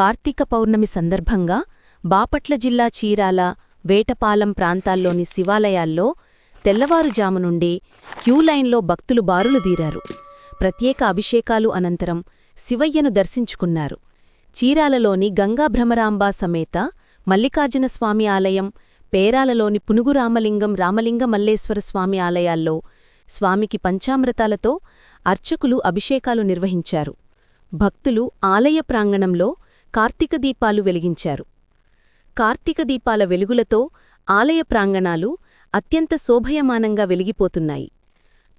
కార్తీక పౌర్ణమి సందర్భంగా బాపట్ల జిల్లా చీరాల వేటపాలెం ప్రాంతాల్లోని శివాలయాల్లో తెల్లవారుజాము నుండి క్యూలైన్లో భక్తులు బారులు దీరారు. ప్రత్యేక అభిషేకాలు అనంతరం శివయ్యను దర్శించుకున్నారు. చీరాలలోని గంగాభ్రమరాంబా సమేత మల్లికార్జునస్వామి ఆలయం పేరాలలోని పునుగురామలింగం రామలింగ స్వామి ఆలయాల్లో స్వామికి పంచామృతాలతో అర్చకులు అభిషేకాలు నిర్వహించారు. భక్తులు ఆలయ ప్రాంగణంలో కార్తీక దీపాలు వెలిగించారు. కార్తీక దీపాల వెలుగులతో ఆలయ ప్రాంగణాలు అత్యంత శోభయమానంగా వెలిగిపోతున్నాయి.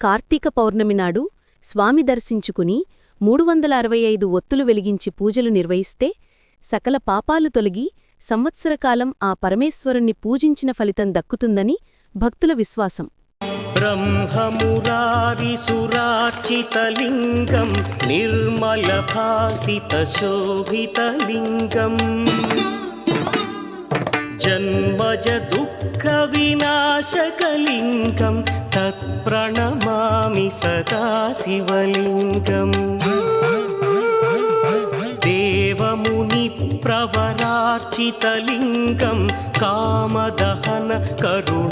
కార్తీక పౌర్ణమి నాడు స్వామి దర్శించుకుని మూడు వందల అరవై ఐదు ఒత్తులు వెలిగించి పూజలు నిర్వహిస్తే సకల పాపాలు తొలగి సంవత్సరకాలం ఆ పరమేశ్వరుణ్ణి పూజించిన ఫలితం దక్కుతుందని భక్తుల విశ్వాసం. ब्रह्ममुरारिसुरार्चितलिङ्गं निर्मलभासितशोभितलिङ्गम् जन्मज दुःखविनाशकलिङ्गं तत्प्रणमामि सदा शिवलिङ्गम् देवमुनिप्रवरार्चितलिङ्गं कामदहन करुणाकरलिङ्गम्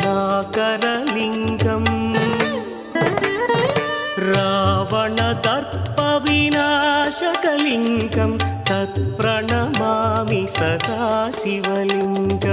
रावणदर्पविनाशकलिङ्गं तत्प्रणमामि सदा शिवलिङ्गम्